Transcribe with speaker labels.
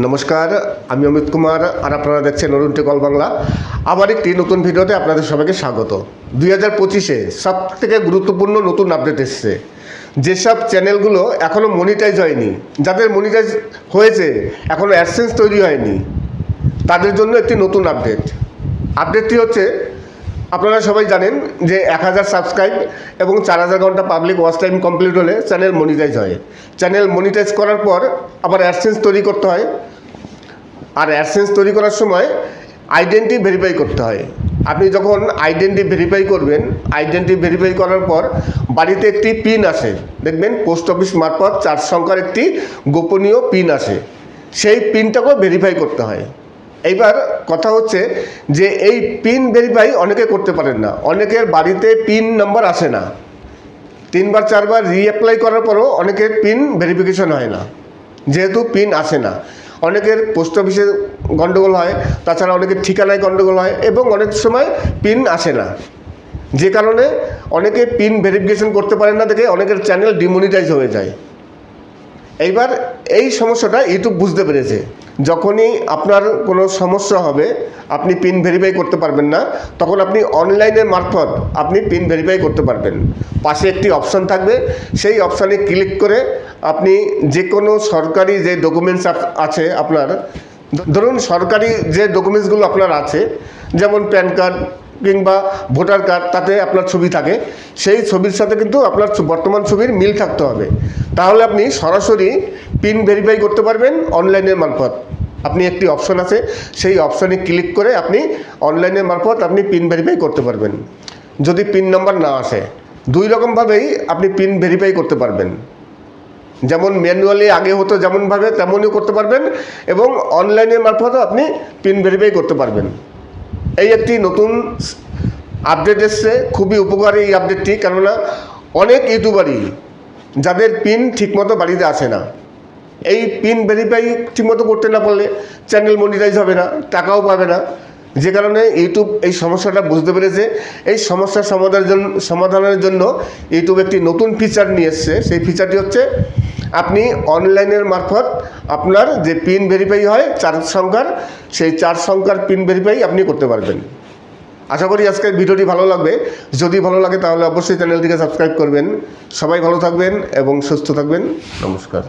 Speaker 1: নমস্কার, আমি অমিত কুমার আর আপনারা দেখছেন অরুণ টেকল বাংলা। আবার একটি নতুন ভিডিওতে আপনাদের সবাইকে স্বাগত। দুই হাজার পঁচিশে সব থেকে গুরুত্বপূর্ণ নতুন আপডেট এসছে। যেসব চ্যানেলগুলো এখনও মনিটাইজ হয়নি, যাদের মনিটাইজ হয়েছে এখনও অ্যাডসেন্স তৈরি হয়নি, তাদের জন্য একটি নতুন আপডেট। আপডেটটি হচ্ছে আপনারা সবাই জানেন যে এক হাজার সাবস্ক্রাইব এবং চার হাজার ঘণ্টা পাবলিক ওয়াচ টাইম কমপ্লিট হলে চ্যানেল মনিটাইজ হয়। চ্যানেল মনিটাইজ করার পর আবার অ্যাডসেন্স তৈরি করতে হয়। আর অ্যাডসেন্স তৈরি করার সময় আইডেন্টি ভেরিফাই করতে হয়। আপনি যখন আইডেন্টি ভেরিফাই করবেন আইডেন্টি ভেরিফাই করার পর বাড়িতে একটি পিন আসে। দেখবেন পোস্ট অফিস মারফত চার সংখ্যার একটি গোপনীয় পিন আসে। সেই পিনটাকেও ভেরিফাই করতে হয়। এইবার কথা হচ্ছে যে এই পিন ভেরিফাই অনেকে করতে পারেন না। অনেকের বাড়িতে পিন নাম্বার আসে না। তিনবার, চারবার রিঅ্যাপ্লাই করার পরও অনেকের পিন ভেরিফিকেশন হয় না। যেহেতু পিন আসে না। অনেকের পোস্ট অফিসে গণ্ডগোল হয়, তাছাড়া অনেকের ঠিকানায় গণ্ডগোল হয় এবং অনেক সময় পিন আসে না। যে কারণে অনেকে পিন ভেরিফিকেশন করতে পারেন না দেখে অনেকের চ্যানেল ডিমনিটাইজ হয়ে যায়। এইবার এই সমস্যাটা ইউটিউব বুঝতে পেরেছে। যখনই আপনার কোনো সমস্যা হবে, আপনি পিন ভেরিফাই করতে পারবেন না, তখন আপনি অনলাইনের মারফত আপনি পিন ভেরিফাই করতে পারবেন। পাশে একটি অপশান থাকবে, সেই অপশানে ক্লিক করে আপনি যে কোনো সরকারি যে ডকুমেন্টস আছে আপনার ধরুন সরকারি যে ডকুমেন্টসগুলো আপনার আছে, যেমন প্যান কার্ড কিংবা ভোটার কার্ড তাতে আপনার ছবি থাকে। সেই ছবির সাথে কিন্তু আপনার বর্তমান ছবির মিল থাকতে হবে। তাহলে আপনি সরাসরি পিন ভেরিফাই করতে পারবেন অনলাইনের মারফত। আপনি একটি অপশন আছে, সেই অপশনে ক্লিক করে আপনি অনলাইনের মারফত আপনি পিন ভেরিফাই করতে পারবেন। যদি পিন নাম্বার না আসে, দুই রকমভাবেই আপনি পিন ভেরিফাই করতে পারবেন। যেমন ম্যানুয়ালি আগে হতো যেমনভাবে, তেমনই করতে পারবেন এবং অনলাইনের মারফতও আপনি পিন ভেরিফাই করতে পারবেন। এই একটি নতুন আপডেট এসছে, খুবই উপকারী এই আপডেটটি কেননা অনেক ইউটিউবারই যাদের পিন ঠিকমতো বাড়িতে আসে না। এই পিন ভেরিফাই ঠিকমতো করতে না পারলে চ্যানেল মনিটাইজ হবে না, টাকাও পাবে না। যে কারণে ইউটিউব এই সমস্যাটা বুঝতে পেরেছে। এই সমস্যার সমাধানের জন্য সমাধানের জন্য ইউটিউব একটি নতুন ফিচার নিয়ে এসছে। সেই ফিচারটি হচ্ছে আপনি অনলাইনের মারফত আপনার যে পিন ভেরিফাই হয়, চার সংখ্যার, সেই চার সংখ্যার পিন ভেরিফাই আপনি করতে পারবেন। আশা করি আজকের ভিডিওটি ভালো লাগবে। যদি ভালো লাগে তাহলে অবশ্যই চ্যানেলটিকে সাবস্ক্রাইব করবেন। সবাই ভালো থাকবেন এবং সুস্থ থাকবেন। নমস্কার।